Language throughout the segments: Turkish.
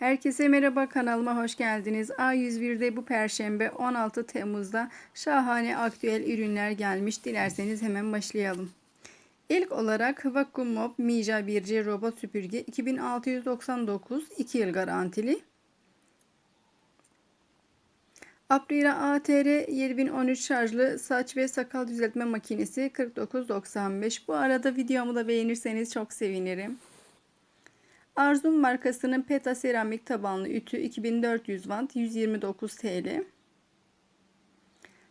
Herkese merhaba kanalıma hoş geldiniz. A101'de bu perşembe 16 Temmuz'da şahane aktüel ürünler gelmiş. Dilerseniz hemen başlayalım. İlk olarak Vacuum Mop Mija 1C robot süpürge 2699 2 yıl garantili. Aprila ATR 7013 şarjlı saç ve sakal düzeltme makinesi 49.95. Bu arada videomu da beğenirseniz çok sevinirim. Arzum markasının Peta seramik tabanlı ütü 2400 watt 129 TL.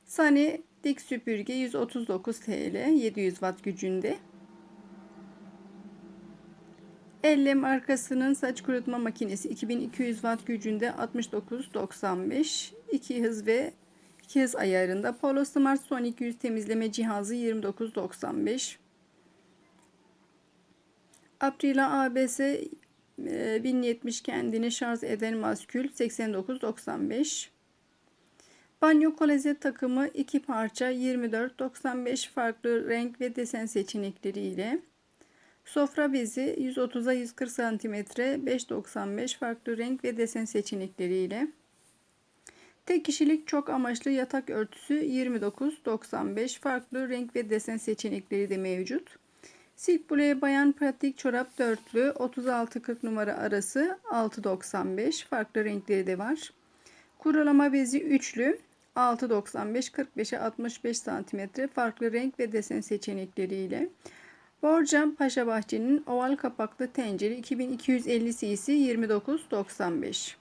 Sani dik süpürge 139 TL 700 watt gücünde. Elle markasının saç kurutma makinesi 2200 watt gücünde 69.95 2 hız ve 2 hız ayarında. Polo Smart Sonic yüz temizleme cihazı 29.95 Aprila ABS 1070 kendini şarj eden maskül 89.95 Banyo kolezet takımı 2 parça 24.95 farklı renk ve desen seçenekleri ile Sofra bezi 130'a 140 cm 5.95 farklı renk ve desen seçenekleri ile Tek kişilik çok amaçlı yatak örtüsü 29.95 farklı renk ve desen seçenekleri de mevcut. Silk Blue bayan pratik çorap dörtlü 36-40 numara arası 6.95 farklı renkleri de var. Kurulama bezi üçlü 6.95 45'e 65 cm farklı renk ve desen seçenekleriyle. Borcam Paşa Bahçe'nin oval kapaklı tencere 2250 cc 29.95.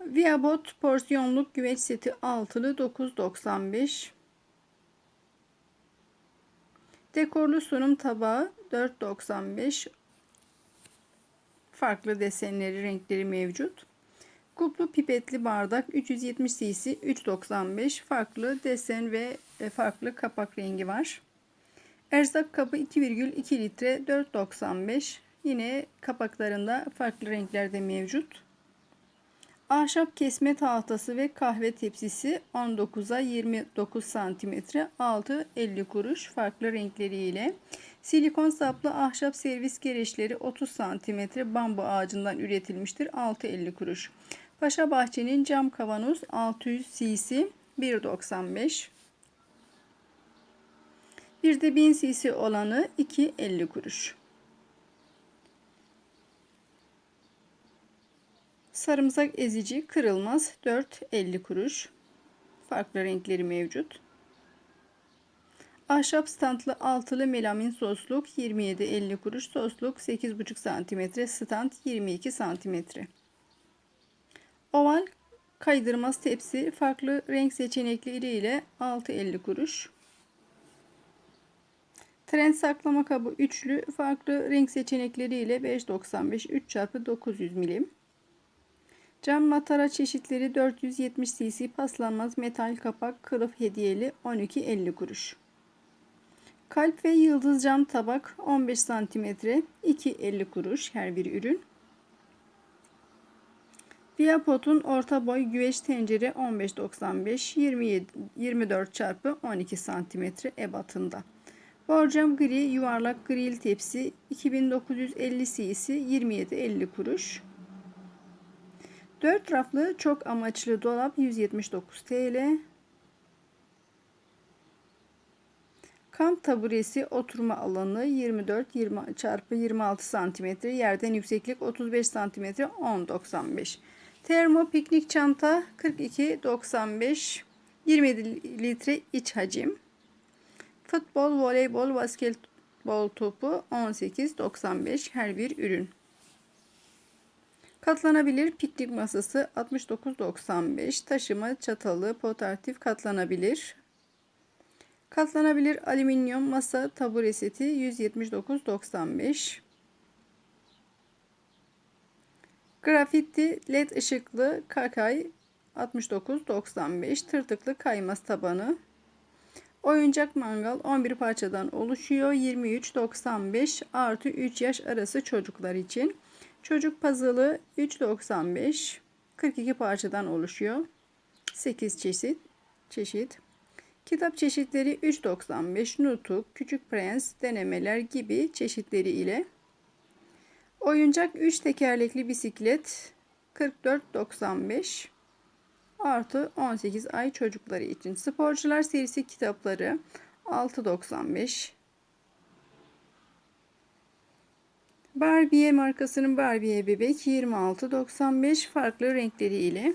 Viabot porsiyonluk güveç seti altılı 9.95. Dekorlu sunum tabağı 4.95. Farklı desenleri, renkleri mevcut. Kuplu pipetli bardak 370 cc 3.95. Farklı desen ve e, farklı kapak rengi var. Erzak kabı 2,2 litre 4.95. Yine kapaklarında farklı renklerde mevcut. Ahşap kesme tahtası ve kahve tepsisi 19'a 29 cm 6.50 kuruş farklı renkleriyle. Silikon saplı ahşap servis gereçleri 30 cm bambu ağacından üretilmiştir 6.50 kuruş. Paşa Bahçe'nin cam kavanoz 600 cc 1.95 bir de 1000 cc olanı 2.50 kuruş. Sarımsak ezici kırılmaz 4.50 kuruş. Farklı renkleri mevcut. Ahşap standlı altılı melamin sosluk 27.50 kuruş. Sosluk 8,5 cm. Stand 22 cm. Oval kaydırmaz tepsi farklı renk seçenekleri ile 6.50 kuruş. Trend saklama kabı üçlü farklı renk seçenekleri ile 5.95 3 x 900 milim. Cam matara çeşitleri 470 cc paslanmaz metal kapak kılıf hediyeli 12.50 kuruş. Kalp ve yıldız cam tabak 15 cm 2.50 kuruş her bir ürün. Viapot'un orta boy güveç tencere 15.95 27 24 çarpı 12 cm ebatında. Borcam gri yuvarlak grill tepsi 2950 cc 27.50 kuruş. 4 raflı çok amaçlı dolap 179 TL. Kamp taburesi oturma alanı 24 20 çarpı 26 cm. Yerden yükseklik 35 cm 10.95. Termo piknik çanta 42.95 27 litre iç hacim. Futbol, voleybol, basketbol topu 18.95 her bir ürün. Katlanabilir piknik masası 69.95 taşıma çatalı portatif katlanabilir. Katlanabilir alüminyum masa tabure seti 179.95 Grafiti led ışıklı kakay 69.95 tırtıklı kaymaz tabanı Oyuncak mangal 11 parçadan oluşuyor. 23.95 artı 3 yaş arası çocuklar için. Çocuk puzzle'ı 3.95 42 parçadan oluşuyor. 8 çeşit çeşit. Kitap çeşitleri 3.95 Nutuk, Küçük Prens, denemeler gibi çeşitleri ile Oyuncak 3 tekerlekli bisiklet 44.95 artı 18 ay çocukları için. Sporcular serisi kitapları 6.95 Barbie markasının Barbie bebek 26.95 farklı renkleri ile.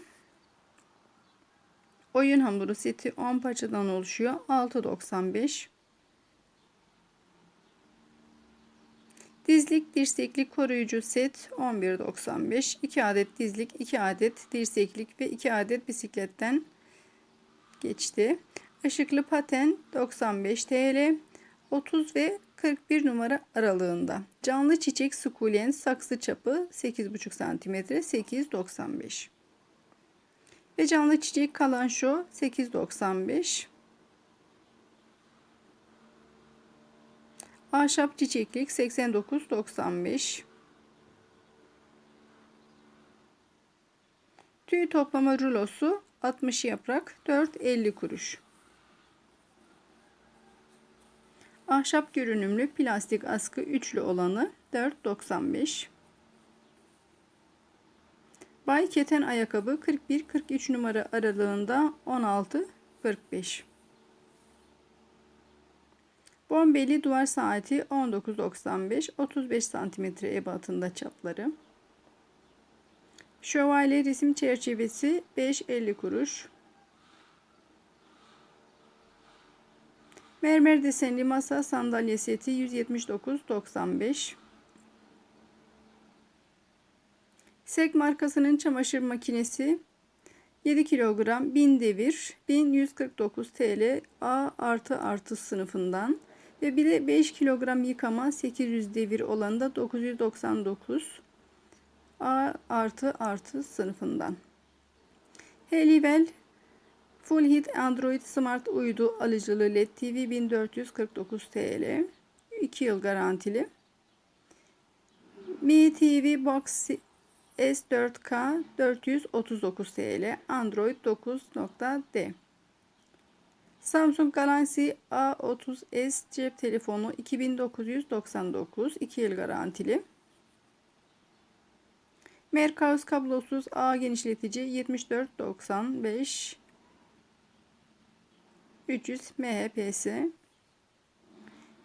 Oyun hamuru seti 10 parçadan oluşuyor. 6.95 Dizlik dirseklik koruyucu set 11.95 2 adet dizlik 2 adet dirseklik ve 2 adet bisikletten geçti. Işıklı paten 95 TL 30 ve 41 numara aralığında. Canlı çiçek sukulent saksı çapı 8,5 cm 8.95 ve canlı çiçek kalanşo 8.95 Ahşap çiçeklik 89.95 Tüy toplama rulosu 60 yaprak 4.50 kuruş. Ahşap görünümlü plastik askı üçlü olanı 4.95. Bay keten ayakkabı 41-43 numara aralığında 16.45. Bombeli duvar saati 19.95 35 cm ebatında çapları. Şövalye resim çerçevesi 5.50 kuruş. Mermer desenli masa sandalye seti 179.95. Sek markasının çamaşır makinesi 7 kilogram 1000 devir 1149 TL A artı artı sınıfından ve bir de 5 kilogram yıkama 800 devir olan da 999 A artı artı sınıfından. Helivel Full Hit Android Smart uydu alıcılı LED TV 1449 TL. 2 yıl garantili. Mi TV Box S4K 439 TL. Android 9.D. Samsung Galaxy A30s cep telefonu 2999 2 yıl garantili. Merkaus kablosuz ağ genişletici 7495 300 MHz.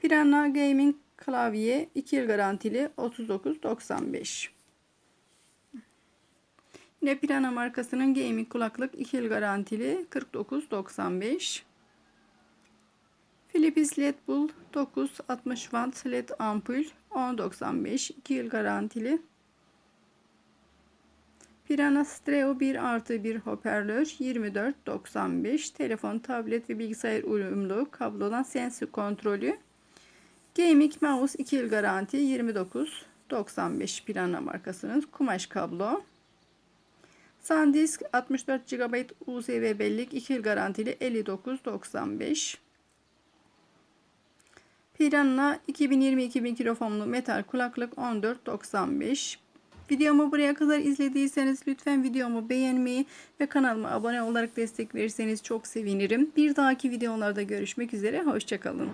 Piranha Gaming klavye 2 yıl garantili 39.95. Yine Piranha markasının gaming kulaklık 2 yıl garantili 49.95. Philips LED Bull 960 watt LED ampul 10.95 2 yıl garantili. Pirana Stereo 1 artı 1 hoparlör 24.95 telefon, tablet ve bilgisayar uyumlu kablodan sensör kontrolü. Gaming mouse 2 yıl garanti 29.95 Pirana markasının kumaş kablo. SanDisk 64 GB USB bellek 2 yıl garantili 59.95 Pirana 2020-2000 mikrofonu metal kulaklık 14.95 Videomu buraya kadar izlediyseniz lütfen videomu beğenmeyi ve kanalıma abone olarak destek verirseniz çok sevinirim. Bir dahaki videolarda görüşmek üzere. Hoşçakalın.